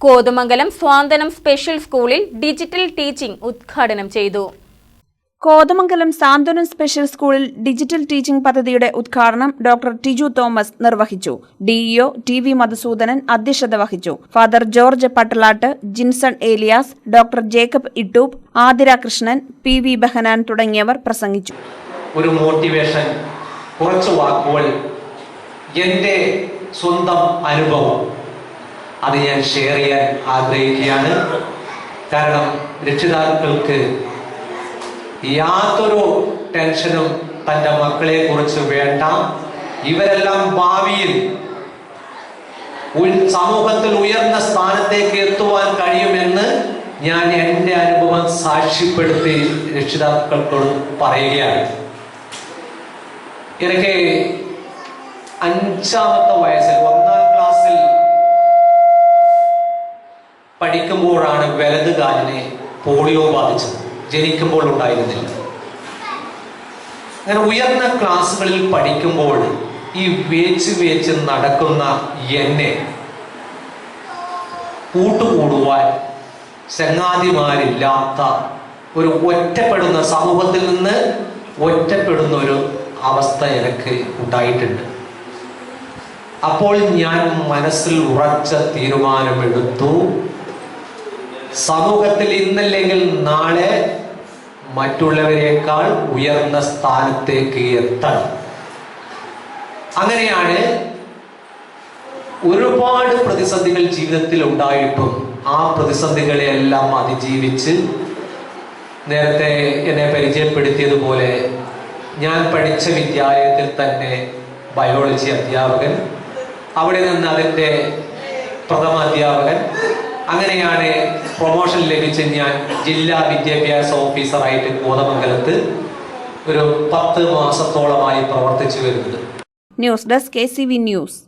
കോതമംഗലം സ്വാന്തനം special സ്കൂളിൽ digital teaching ഉദ്ഘാടനം ചെയ്തു. കോതമംഗലം സാന്ത്വനം സ്പെഷ്യൽ സ്കൂളിൽ ഡിജിറ്റൽ ടീച്ചിംഗ് പദ്ധതിയുടെ ഉദ്ഘാടനം ഡോക്ടർ ടിജു തോമസ് നിർവഹിച്ചു. ഡിഇഒ ടി വി മധുസൂദനൻ അധ്യക്ഷത വഹിച്ചു. Father George Pattalatt Jinson Elias doctor Jacob Ittoop Athira Krishnan P V Bahanan തുടങ്ങിയവർ പ്രസംഗിച്ചു. ഒരു മോട്ടിവേഷൻ കുറച്ച് വാക്കുകൾ എന്റെ സ്വന്തം അനുഭവം. അത് ഞാൻ ഷെയർ ചെയ്യാൻ ആഗ്രഹിക്കുകയാണ്. കാരണം രക്ഷിതാക്കൾക്ക് യാതൊരു ടെൻഷനും തന്റെ മക്കളെ കുറിച്ച് വേണ്ട. ഇവരെല്ലാം ഭാവിയിൽ സമൂഹത്തിൽ ഉയർന്ന സ്ഥാനത്തേക്ക് എത്തുവാൻ കഴിയുമെന്ന് ഞാൻ എന്റെ അനുഭവം സാക്ഷ്യപ്പെടുത്തി രക്ഷിതാക്കൾക്കോട് പറയുകയാണ്. എനിക്ക് അഞ്ചാമത്തെ വയസ്സിൽ ഒന്നാം പഠിക്കുമ്പോഴാണ് വലത് കാലിനെ പോളിയോ ബാധിച്ചത്. ജനിക്കുമ്പോൾ ഉണ്ടായിരുന്നില്ല. അങ്ങനെ ഉയർന്ന ക്ലാസ്സുകളിൽ പഠിക്കുമ്പോൾ ഈ വേച്ച് വേച്ച് നടക്കുന്ന എന്നെ കൂട്ടുകൂടുവാൻ ചങ്ങാതിമാരില്ലാത്ത ഒരു ഒറ്റപ്പെടുന്ന സമൂഹത്തിൽ നിന്ന് ഒറ്റപ്പെടുന്ന ഒരു അവസ്ഥ എനിക്ക് ഉണ്ടായിട്ടുണ്ട്. അപ്പോൾ ഞാൻ മനസ്സിൽ ഉറച്ച തീരുമാനമെടുത്തു. സമൂഹത്തിൽ ഇന്നല്ലെങ്കിൽ നാളെ മറ്റുള്ളവരെക്കാൾ ഉയർന്ന സ്ഥാനത്തേക്ക് എത്തണം. അങ്ങനെയാണ് ഒരുപാട് പ്രതിസന്ധികൾ ജീവിതത്തിൽ ഉണ്ടായിട്ടും ആ പ്രതിസന്ധികളെല്ലാം അതിജീവിച്ച് നേരത്തെ എന്നെ പരിചയപ്പെടുത്തിയതുപോലെ ഞാൻ പഠിച്ച വിദ്യാലയത്തിൽ തന്നെ ബയോളജി അധ്യാപകൻ. അവിടെ നിന്ന് അതിന്റെ പ്രഥമ അധ്യാപകൻ അങ്ങനെയാണ് പ്രൊമോഷൻ ലഭിച്ച് ഞാൻ ജില്ലാ വിദ്യാഭ്യാസ ഓഫീസറായിട്ട് കോതമംഗലത്ത് ഒരു പത്ത് മാസത്തോളമായി പ്രവർത്തിച്ചു വരുന്നത്. News desk K C V news